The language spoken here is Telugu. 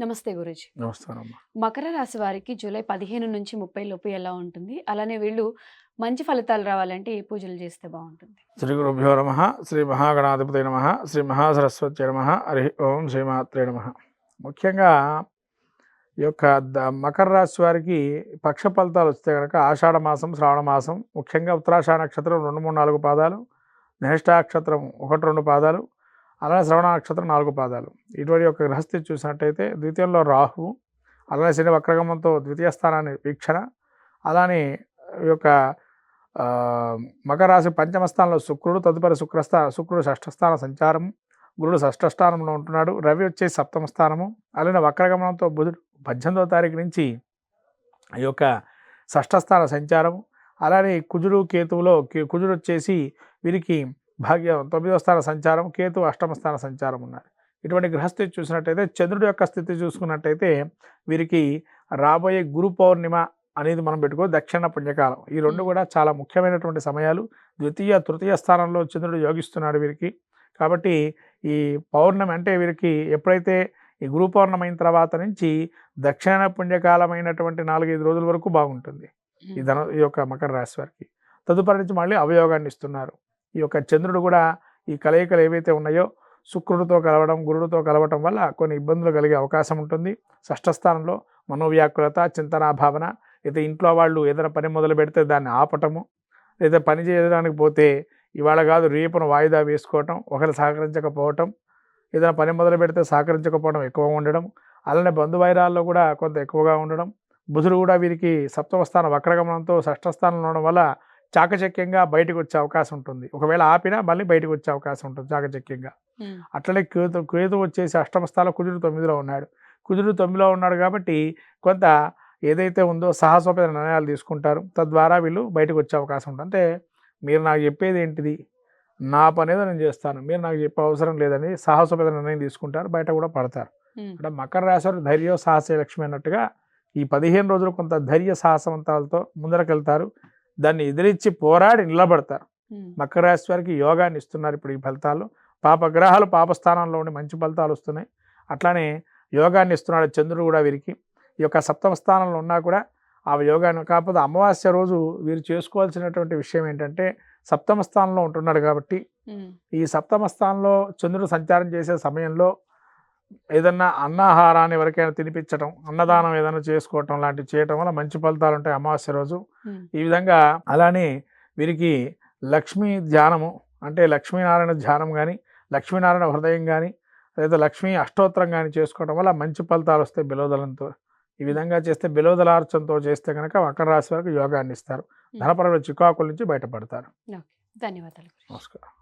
నమస్తే గురుజీ. నమస్కారం మకర రాశి వారికి జూలై పదిహేను నుంచి ముప్పై లోపు ఎలా ఉంటుంది? అలానే వీళ్ళు మంచి ఫలితాలు రావాలంటే ఏ పూజలు చేస్తే బాగుంటుంది? శ్రీ గురుభ్యో నమ శ్రీ మహాగణాధిపతి నమ శ్రీ మహాసరస్వతి నమ హరి ఓం శ్రీమాత్రే నమ. ముఖ్యంగా ఈ యొక్క ద- మకర రాశి వారికి పక్ష ఫలితాలు వస్తే కనుక ఆషాఢ మాసం శ్రావణ మాసం ముఖ్యంగా ఉత్తరాషాఢ నక్షత్రం రెండు మూడు నాలుగు పాదాలు నక్షత్రం ఒకటి రెండు పాదాలు అలానే శ్రవణ నక్షత్రం నాలుగు పాదాలు. ఇటువంటి యొక్క గ్రహస్థితి చూసినట్టయితే ద్వితీయంలో రాహు అలానే శని వక్రగమంతో ద్వితీయ స్థానాన్ని వీక్షణ అలానే ఈ యొక్క ఆ, మకర రాశి పంచమ స్థానంలో శుక్రుడు తదుపరి శుక్రస్థా శుక్రుడు షష్ఠస్థాన సంచారం గురుడు షష్ఠ స్థానంలో ఉంటున్నాడు రవి వచ్చేసి సప్తమ స్థానము అలానే వక్రగమనంతో బుధుడు పద్దెనిమిదవ తారీఖు నుంచి ఈ యొక్క షష్ఠస్థాన సంచారం అలానే కుజుడు కేతువులో కే- కుజుడు వచ్చేసి వీరికి భాగ్య తొమ్మిదవ స్థాన సంచారం కేతు అష్టమ స్థాన సంచారం ఉన్నారు ఇటువంటి గ్రహస్థితి చూసినట్టయితే చంద్రుడి యొక్క స్థితి చూసుకున్నట్టయితే వీరికి రాబోయే గురు పౌర్ణిమ అనేది మనం పెట్టుకో దక్షిణ పుణ్యకాలం. ఈ రెండు. కూడా చాలా ముఖ్యమైనటువంటి సమయాలు. ద్వితీయ తృతీయ స్థానంలో చంద్రుడు యోగిస్తున్నాడు వీరికి. కాబట్టి ఈ పౌర్ణమి అంటే వీరికి ఎప్పుడైతే ఈ గురు పౌర్ణమి అయిన తర్వాత నుంచి దక్షిణ పుణ్యకాలమైనటువంటి నాలుగైదు రోజుల వరకు బాగుంటుంది. ఈ ధన ఈ యొక్క మకర రాశి వారికి. తదుపరి నుంచి మళ్ళీ అవయోగాన్ని ఇస్తున్నారు. ఈ యొక్క చంద్రుడు కూడా ఈ కలయికలు ఏవైతే ఉన్నాయో శుక్రుడితో కలవడం గురుడితో కలవటం వల్ల కొన్ని ఇబ్బందులు కలిగే అవకాశం ఉంటుంది. షష్ఠస్థానంలో మనోవ్యాకులత చింతనా భావన అయితే ఇంట్లో వాళ్ళు ఏదైనా పని మొదలు పెడితే దాన్ని ఆపటము లేదా పని చేయడానికి పోతే ఇవాళ కాదు రేపును వాయిదా వేసుకోవటం ఒకరు సహకరించకపోవటం ఏదైనా పని మొదలు పెడితే సహకరించకపోవడం ఎక్కువ ఉండడం అలానే బంధువైరాల్లో కూడా కొంత ఎక్కువగా ఉండడం బుధుడు కూడా వీరికి సప్తమ స్థానం వక్రగమనంతో షష్ఠస్థానంలో ఉండడం వల్ల చాకచక్యంగా బయటకు వచ్చే అవకాశం ఉంటుంది ఒకవేళ ఆపినా మళ్ళీ బయటకు వచ్చే అవకాశం ఉంటుంది చాకచక్యంగా. అట్లనే కేతు కేతు వచ్చేసి అష్టమ స్థానంలో కుజుడు తొమ్మిదిలో ఉన్నాడు. కుజుడు తొమ్మిదిలో ఉన్నాడు కాబట్టి కొంత ఏదైతే ఉందో సాహసోపేత నిర్ణయాలు తీసుకుంటారు. తద్వారా వీళ్ళు బయటకు వచ్చే అవకాశం ఉంటుంది అంటే మీరు నాకు చెప్పేది ఏంటిది? నా పని ఏదో నేను చేస్తాను. మీరు నాకు చెప్పే అవసరం లేదని సాహసోపేత నిర్ణయం తీసుకుంటారు. బయట కూడా పడతారు. అంటే మకర రాశి ధైర్య సాహస లక్ష్మి అన్నట్టుగా ఈ పదిహేను రోజులు కొంత ధైర్య సాహసవంతాలతో ముందరకెళ్తారు. దాన్ని ఎదిరించి పోరాడి నిలబడతారు. మకర రాశి వారికి యోగాన్ని ఇస్తున్నారు ఇప్పుడు ఈ ఫలితాలు పాపగ్రహాలు పాపస్థానంలో ఉండి మంచి ఫలితాలు వస్తున్నాయి అట్లానే యోగాన్ని ఇస్తున్నాడు చంద్రుడు కూడా వీరికి ఈ యొక్క సప్తమ స్థానంలో ఉన్నా కూడా ఆ యోగాన్ని కాకపోతే అమావాస్య రోజు వీరు చేసుకోవాల్సినటువంటి విషయం ఏంటంటే సప్తమ స్థానంలో ఉంటున్నాడు కాబట్టి. ఈ సప్తమ స్థానంలో చంద్రుడు సంచారం చేసే సమయంలో ఏదన్నా అన్నాహారాన్ని ఎవరికైనా తినిపించడం అన్నదానం ఏదైనా చేసుకోవటం లాంటివి చేయటం వల్ల మంచి ఫలితాలు ఉంటాయి అమావాస్య రోజు. ఈ విధంగా అలానే వీరికి లక్ష్మీ ధ్యానము అంటే లక్ష్మీనారాయణ ధ్యానం కానీ లక్ష్మీనారాయణ హృదయం కానీ లేదా లక్ష్మీ అష్టోత్తరం కానీ చేసుకోవడం వల్ల మంచి ఫలితాలు వస్తాయి బిలోదలంతో. ఈ విధంగా చేస్తే బిలోదలార్చనతో చేస్తే కనుక మకర రాశి వరకు యోగాన్ని ఇస్తారు. ధనపరమైన చికాకుల నుంచి బయటపడతారు. ఓకే. ధన్యవాదాలు. నమస్కారం.